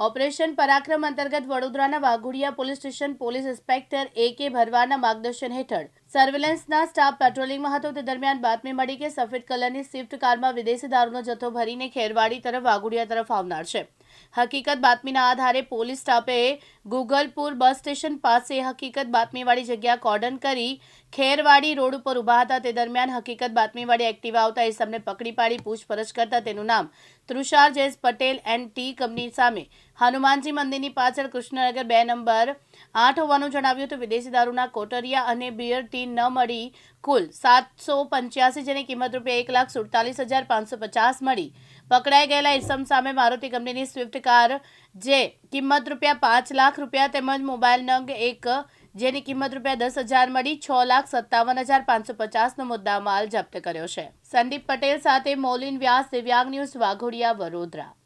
Operation Parakram અંતર્ગત વડોદરાના Waghodia police station police inspector A K ભરવાના માર્ગદર્શન હેઠળ સર્વેલન્સના સ્ટાફ પેટ્રોલિંગમાં હતો. તે દરમિયાન બાતમી મળી કે સફેદ કલરની સ્વિફ્ટ કારમાં વિદેશી દારૂનો જથ્થો ભરીને ખેરવાડી તરફ વાઘોડિયા તરફ આવનાર છે. હકીકત બાતમીના આધારે પોલીસ સ્ટાફે ગુગલપુર બસ સ્ટેશન પાસે હકીકત બાતમીવાળી જગ્યા કોર્ડન કરી ખેરવાડી રોડ ઉપર ઊભા હતા. તે દરમિયાન હકીકત બાતમીવાળી એક્ટિવા આવતા ઇસમને પકડી પાડી પૂછપરછ કરતા તેનું નામ Trushar Jayesh Patel and T company સામે. હનુમાનજી મંદિરની પાછળ કૃષ્ણનગર બે નંબર આઠ હોવાનું જણાવ્યું હતું. વિદેશી દારૂના કોટરિયા અને બિયર ટી ન મળી કુલ સાતસો પંચ્યાસી જેની કિંમત રૂપિયા એક લાખ સુડતાલીસ હજાર પાંચસો પચાસ મળી. પકડાઈ ગયેલા ઇસમ સામે મારુતિ કંપનીની સ્વિફ્ટ કાર જે કિંમત રૂપિયા પાંચ લાખ રૂપિયા તેમજ મોબાઈલ નંગ એક, જેની કિંમત રૂપિયા દસ હજાર મળી છ લાખ સત્તાવન હજાર પાંચસો પચાસનો મુદ્દા માલ જપ્ત કર્યો છે. સંદીપ પટેલ સાથે મોલિન વ્યાસ, દિવ્યાંગ ન્યૂઝ વાઘોડિયા, વડોદરા.